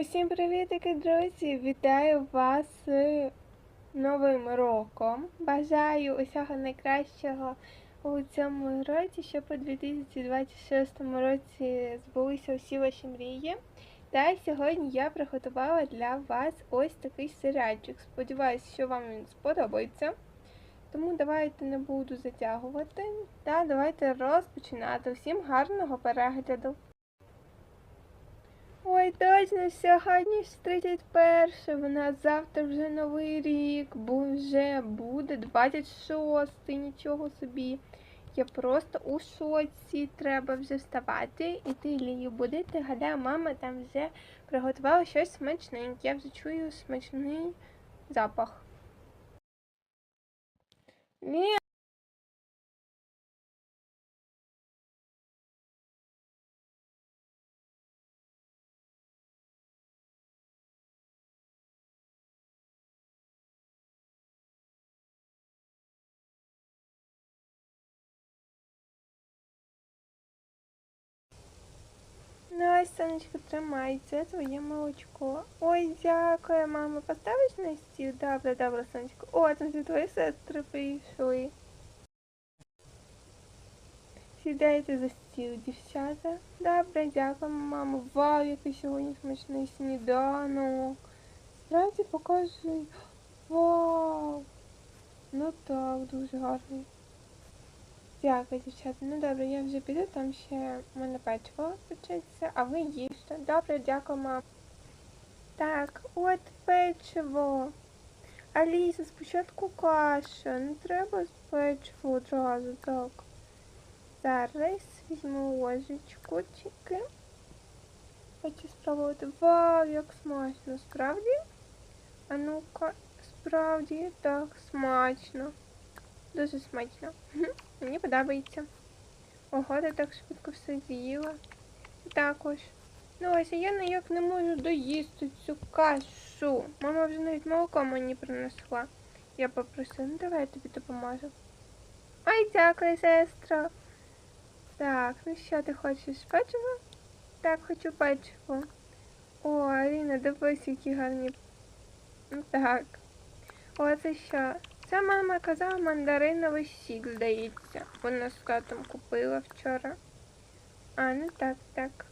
Усім привітики, друзі! Вітаю вас з Новим роком. Бажаю усього найкращого у цьому році, щоб у 2026 році збулися усі ваші мрії. Та сьогодні я приготувала для вас ось такий серіальчик. Сподіваюсь, що вам він сподобається. Тому давайте не буду затягувати. Та давайте розпочинати. Всім гарного перегляду! Ой, точно, сьогодні ж 31, у нас завтра вже новий рік, бо вже буде 26, нічого собі. Я просто у шоці, треба вже вставати, іти лію будити. Гадаю, мама там вже приготувала щось смачненьке. Я вже чую смачний запах. Лі... Ось, сонечко, тримай, це твоє молочко. Ой, дякую, мама. Поставиш на стіл? Добре, добре, сонечко. О, там вже твої сестри прийшли. Сідайте за стіл, дівчата. Добре, дякую, мамо. Вау, який сьогодні смачний сніданок. Справді покажи. Вау. Ну так, дуже гарний. Дякую, дівчата. Ну добре, я вже піду, там ще в мене печиво печеться, а ви їжте. Добре, дякую, мам. Так, от печиво. Аліса, спочатку каша. Не треба печиво одразу, так. Зараз візьму ложечку тільки. Хочу спробувати. Вау, як смачно, справді? А ну-ка, справді так смачно. Дуже смачно. Мені подобається. Ого, ти так швидко все з'їла. Також. Ну ось я ніяк не можу доїсти цю кашу. Мама вже навіть молоко мені принесла. Я попросила, ну давай я тобі допоможу. Ой, дякую, сестро. Так, ну що ти хочеш? Печиво? Так, хочу печиво. О, Аліна, дивись, які гарні. Так. О, це що? Це мама казала мандариновий сік, здається. Вона з татом купила вчора. А, ну так, так.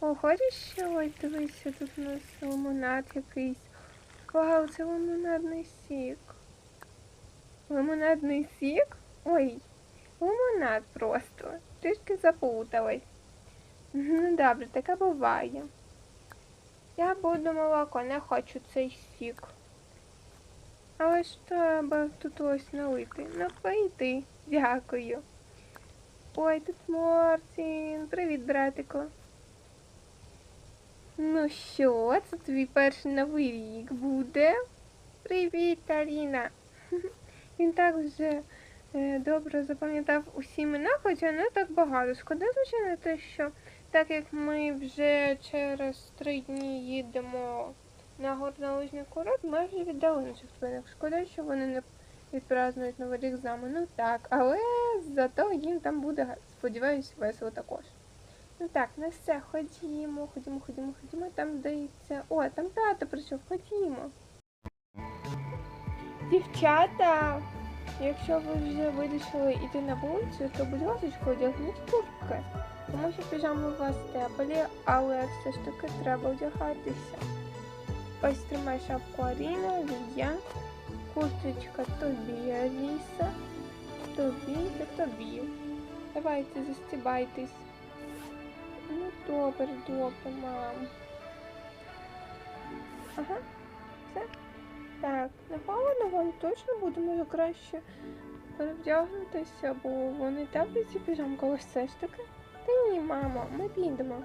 О, хочеш що? Ой, дивися, тут у нас лимонад якийсь. Вау, це лимонадний сік. Лимонадний сік? Ой, лимонад просто. Трішки заплуталась. Ну добре, таке буває. Я буду молоко, не хочу цей сік. Але ж треба тут ось налити. Напийти. Дякую. Ой, тут Мортін. Привіт, братику. Ну що, це твій перший новий рік буде? Привіт, Аліна. Він так вже е, добре запам'ятав усі імена, хоча не так багато. Шкода, звичайно, те, що так як ми вже через три дні їдемо на горнолижний курорт майже віддали наших тваринок. Шкода, що вони не відпразнують новий рік з нами. Ну так, але зато їм там буде, сподіваюся, весело також. Ну так, ну все, ходімо, ходімо, ходімо, ходімо, там здається. О, там тато прийшов, ходімо. Дівчата, якщо ви вже вирішили йти на вулицю, то будь ласка, одягніть куртки. Тому що піжами у вас теплі, але все ж таки треба одягатися. Ось тримай шапку Аріна, Лія, курточка тобі, Аліса, тобі та тобі. Давайте застібайтесь. Ну добре, добре, мам. Ага, все. Так, напевно, вам точно буде може краще перевдягнутися, бо вони теплі ці піжамки, ось все ж таки. Та ні, мамо, ми підемо.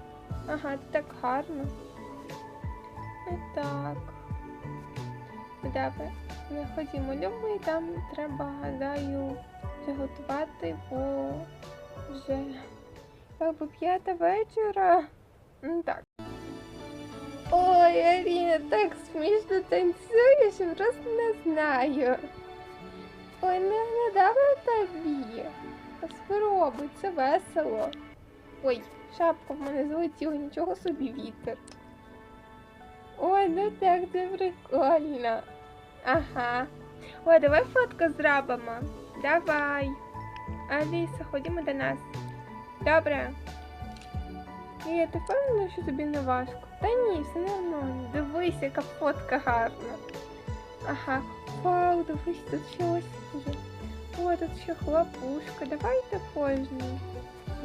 Ага, так гарно. Ну так. Добре, не ходімо, любий, там треба, гадаю, приготувати, бо вже якби п'ята вечора. Ну так. Ой, Аріна, так смішно танцюєш, я просто не знаю. Ой, не надавай тобі. Спробуй, це весело. Ой, шапка в мене злетіла, нічого собі вітер. А, ну так, це прикольно. Ага. О, давай фотку зробимо. Давай. Аліса, ходімо до нас. Добре. Ні, ти впевнена, що тобі не важко? Та ні, все нормально. Дивись, яка фотка гарна. Ага. Вау, дивись, тут ще ось є. О, тут ще хлопушка. Давайте кожний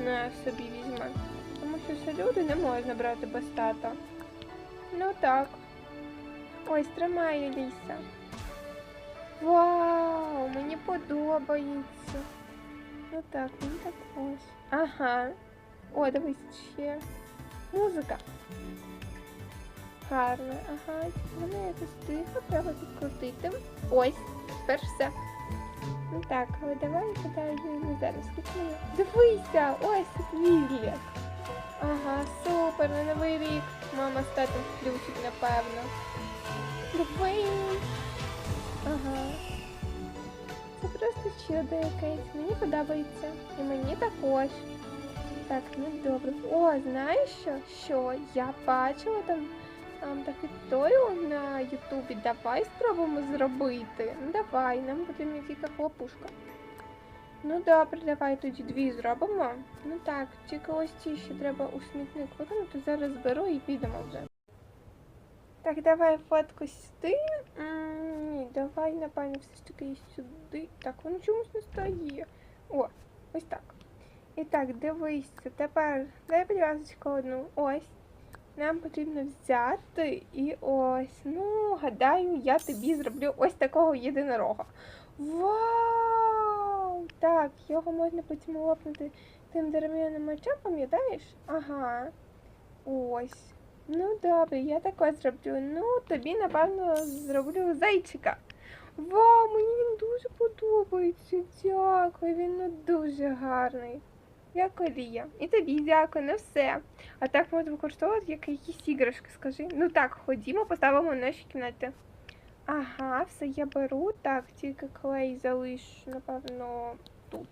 на собі візьмемо. Тому що все люди не можна брати без тата. Ну так. Ось тримай, Аліса. Вау, мені подобається. Ну так, мені також. Ага. О, дивись ще. Музика. Гарна. Ага, вона якось тихо, треба підкрутити. Ось, тепер все. Ну так, але давай гадаю зараз. Скільки? Дивися, ось Вілля. Ага, супер, на новий рік. Мама з татом включить, напевно. Ага. Це просто чудо якесь. Мені подобається. І мені також. Так, ну добре. О, знаєш що? Що? Я бачила там, там таке тою на Ютубі. Давай спробуємо зробити. Ну давай, нам потрібна тільки хлопушка. Ну добре, давай тоді дві зробимо. Ну так, тільки ось ці ще треба у смітник виконати. Зараз зберу і підемо вже. Так, давай фотку сюди. Ні, давай, напевно, все ж таки сюди. Так, воно чомусь не стає. О, ось так. І так, дивися, тепер дай підв'язочку одну. Ось. Нам потрібно взяти і ось. Ну, гадаю, я тобі зроблю ось такого єдинорога. Вау! Так, його можна потім лопнути тим дерев'яним мечем, пам'ятаєш? Ага. Ось. Ну добре, я також зроблю. Ну, тобі, напевно, зроблю зайчика. Вау, мені він дуже подобається. Дякую, він ну дуже гарний. Як олія. І тобі дякую, на все. А так можна використовувати як якісь іграшки, скажи. Ну так, ходімо, поставимо в наші кімнати. Ага, все я беру. Так, тільки клей залишу, напевно, тут.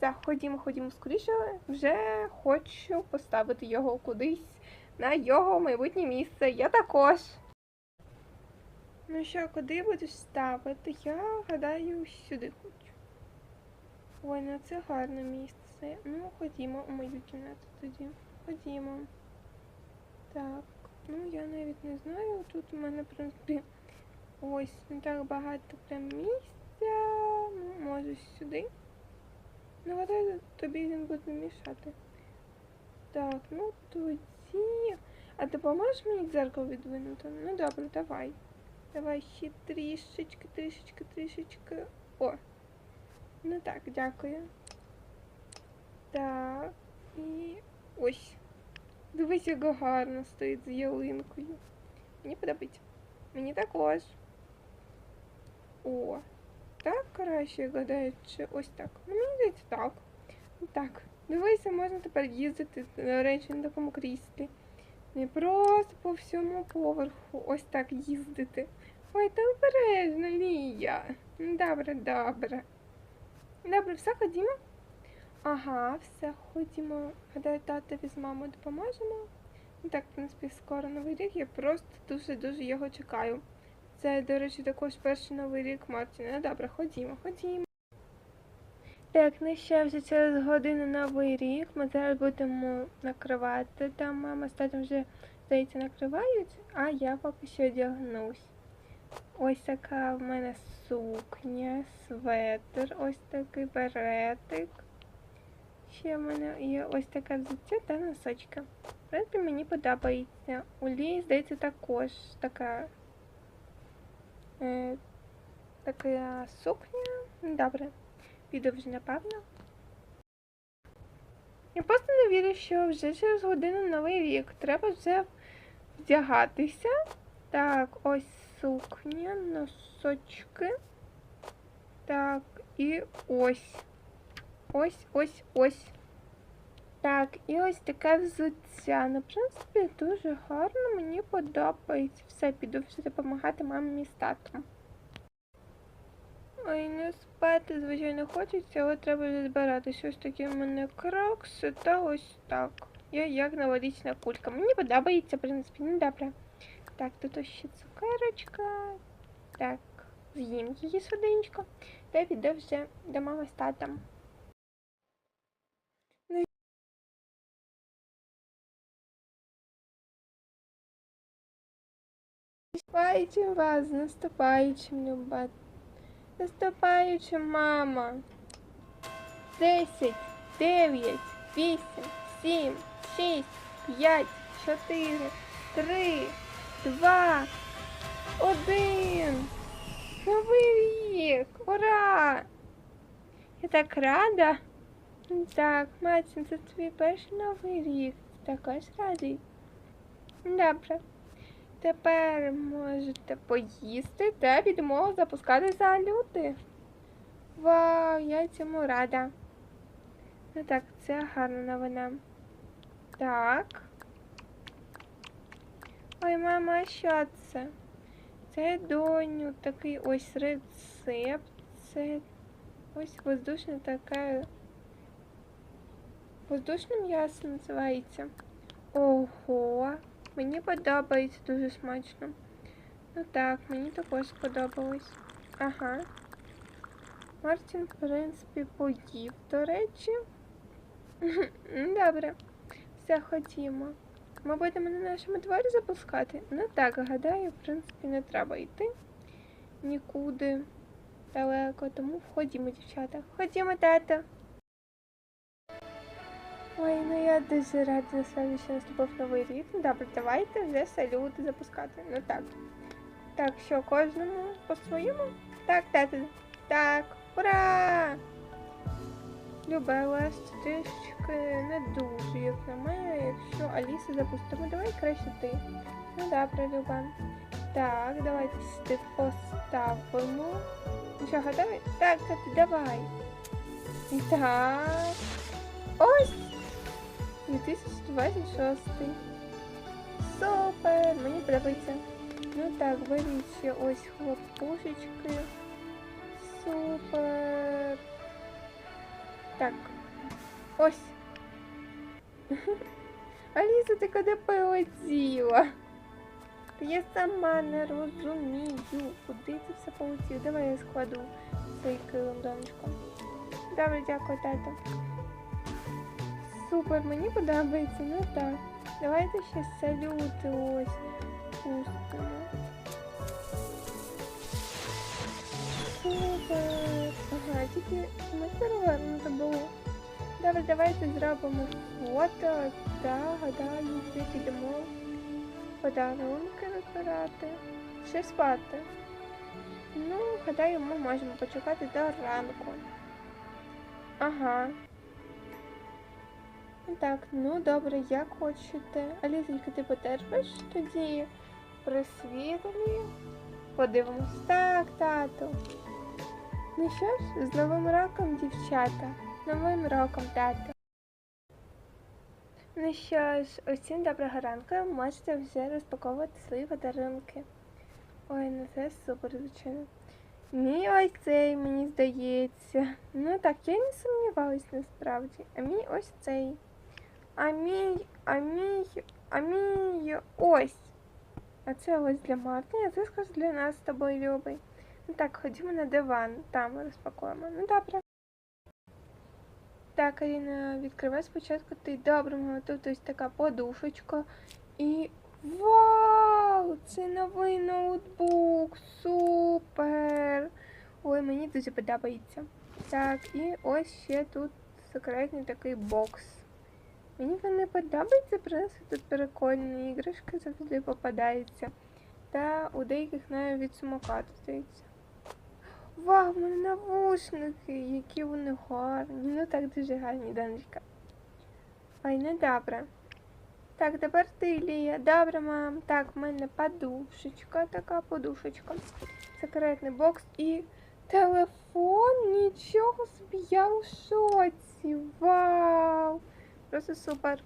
так? Ходімо, ходімо скоріше. Вже хочу поставити його кудись на його майбутнє місце. Я також. Ну що, куди будеш ставити? Я гадаю, сюди хочу. Ой, ну це гарне місце. Ну, ходімо у мою кімнату тоді. Ходімо. Так, ну я навіть не знаю. Тут у мене, в принципі, ось не так багато прям місця. Може сюди. Ну, гадаю, тобі він буде мішати. Так, ну тоді. А допоможеш мені дзеркало відвинути? Ну добре, давай. Давай ще трішечки, трішечки, трішечки. О. Ну так, дякую. Так. І ось. Дивись, як гарно стоїть з ялинкою. Мені подобається. Мені також. О. Так краще гадаю, чи ось так. Мені здається так. Так. Дивися, можна тепер їздити, до речі, на такому кріслі. Не просто по всьому поверху ось так їздити. Ой, та обережно, Лія. Добре, добре. Добре, все ходімо. Ага, все, ходімо. Гадаю, татові з мамою допоможемо. Так, в принципі, скоро новий рік. Я просто дуже-дуже його чекаю. Це, до речі, також перший новий рік Мартіна. Ну добре, ходімо, ходімо. Так, ну ще вже через годину новий рік. Ми зараз будемо накривати. Там мама з татом вже, здається, накривають, а я поки що одягнусь. Ось така в мене сукня, светр, ось такий беретик. Ще в мене є ось таке взуття та носочка. В принципі, мені подобається. У Лії, здається, також така, така сукня. Добре. Піду напевно. Я просто не вірю, що вже через годину новий рік. Треба вже вдягатися. Так, ось сукня, носочки. Так, і ось. Ось, ось, ось. Так, і ось таке взуття. Ну, в принципі, дуже гарно, мені подобається. Все, піду вже допомагати мамі з татом. Ой, не спати, звичайно, хочеться, але треба вже збиратися. Ось такі в мене крокси та ось так. Я як новорічна кулька. Мені подобається, в принципі, ну добре. Так, тут ось ще цукерочка. Так, з'їм її швиденько. Та піде вже до мами з татом. Наступаючим вас, наступаючим, люба. Наступаючим, мама. Десять, дев'ять, вісім, сім, шість, п'ять, чотири, три, два, один. Новий рік! Ура! Я так рада. Так, Мацін, це твій перший новий рік. Також радий. Добре. Тепер можете поїсти та підемо запускати салюти. Вау, я цьому рада. Ну так, це гарна новина. Так. Ой, мама, а що це? Це доню такий ось рецепт. Це ось воздушна така. Воздушне м'ясо називається. Ого, мені подобається дуже смачно. Ну так, мені також сподобалось. Ага. Мартін, в принципі, поїв, до речі. Добре, все ходімо. Ми будемо на нашому дворі запускати? Ну так, гадаю, в принципі, не треба йти нікуди далеко, тому входімо, дівчата. Ходімо, тато. Ой, ну я дуже рада насправді, що наступив новий рік. Ну добре, давайте вже салюти запускати. Ну так. Так, що кожному по-своєму? Так, тато. Так, ура! Люба, вас трішки не дуже, як на мене, якщо Алісу запустимо, давай краще ти. Ну добре, Люба. Так, давайте сюди поставимо. Ну що, готові? Так, давай. І так. Ось! 2026. Супер! Мені подобається. Ну так, беріть ще ось хлопушечки. Супер! Так. Ось. Аліса, ти куди полетіла? Я сама не розумію, куди це все полетів. Давай я складу цей килим донечко. Добре, дякую, тато. Супер, мені подобається, ну так. Давайте ще салюти ось пустимо. Супер. Ага, тільки не перевернуто було. Добре, давайте зробимо фото та гадаю, вже підемо подарунки вибирати. Ще спати. Ну, гадаю, ми можемо почекати до ранку. Ага. Так, ну добре, як хочете. Алізонька, ти потерпиш тоді при світлі? Подивимось. Так, тату. Ну що ж, з Новим роком, дівчата. Новим роком, тато. Ну що ж, усім доброго ранку. Можете вже розпаковувати свої подарунки. Ой, ну це супер, звичайно. Мій ось цей, мені здається. Ну так, я не сумнівалась насправді. А мій ось цей. А мій, а ось. А це ось для Мартина, а це скажу для нас з тобою, Любий. Ну так, ходімо на диван, там розпакуємо. Ну добре. Так, Аліна, відкривай спочатку ти добре, мама, тут ось така подушечка. І вау! Це новий ноутбук! Супер! Ой, мені дуже подобається. Так, і ось ще тут секретний такий бокс. Мені він не подобається, просто тут прикольні іграшки завжди попадаються. Та у деяких навіть самокат здається. Вау, в мене навушники, які вони гарні. Ну так дуже гарні, Данечка. Ой, не добре. Так, тепер ти, Лія. Добре, мам. Так, в мене подушечка, така подушечка. Секретний бокс і телефон. Нічого собі, я у шоці. Вау! Просто супер.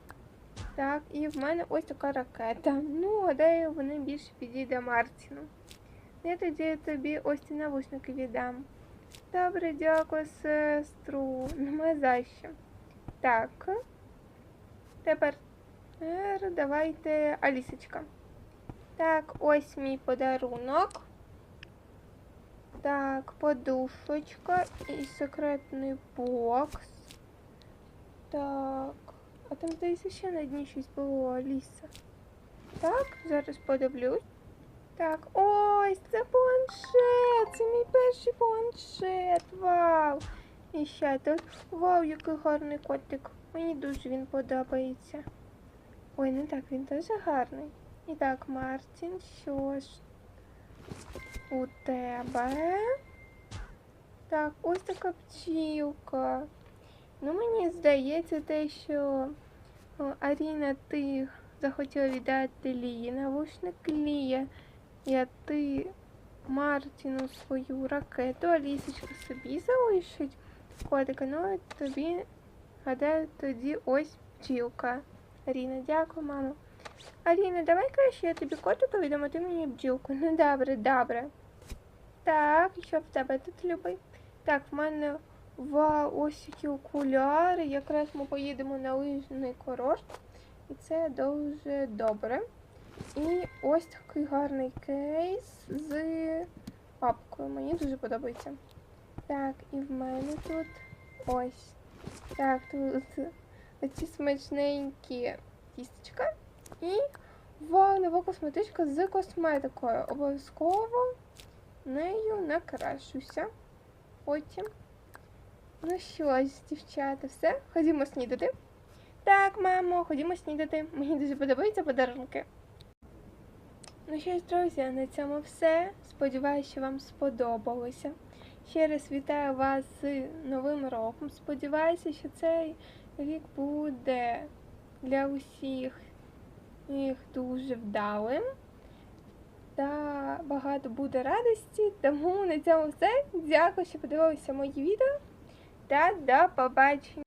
Так, і в мене ось така ракета. Ну, гадаю, вони більше підійде Мартіну. Я тоді тобі ось ці навушники віддам. Добре, дякую, сестру. Нема за що. Так. Тепер давайте Алісочка. Так, ось мій подарунок. Так, подушечка і секретний бокс. Так. А там, здається, ще на дні щось було, Аліса. Так, зараз подивлюсь. Так, ось це планшет. Це мій перший планшет. Вау! І ще тут. Вау, який гарний котик. Мені дуже він подобається. Ой, не так, він теж гарний. І так, Мартін, що ж у тебе? Так, ось така пчілка. Ну, мені здається, те, що Аріна, ти захотіла віддати Лії навушник Лія, а ти Мартіну свою ракету, а лісочка собі залишить котика. Ну, тобі, гадаю, тоді ось бджілка. Аріна, дякую, мамо. Аріна, давай краще я тобі котика віддам, а ти мені бджілку. Ну, добре, добре. Так, що в тебе тут любий? Так, в мене вау, ось які окуляри. Якраз ми поїдемо на лижний курорт. І це дуже добре. І ось такий гарний кейс з папкою. Мені дуже подобається. Так, і в мене тут ось. Так, тут оці смачненькі тістечка. І вау, нова косметичка з косметикою. Обов'язково нею накрашуся. Потім. Ну що ж, дівчата, все, ходімо снідати. Так, мамо, ходімо снідати. Мені дуже подобаються подарунки. Ну що ж, друзі, на цьому все. Сподіваюся, що вам сподобалося. Ще раз вітаю вас з Новим роком. Сподіваюся, що цей рік буде для усіх їх дуже вдалим. Та багато буде радості. Тому на цьому все. Дякую, що подивилися мої відео. Та до побачення!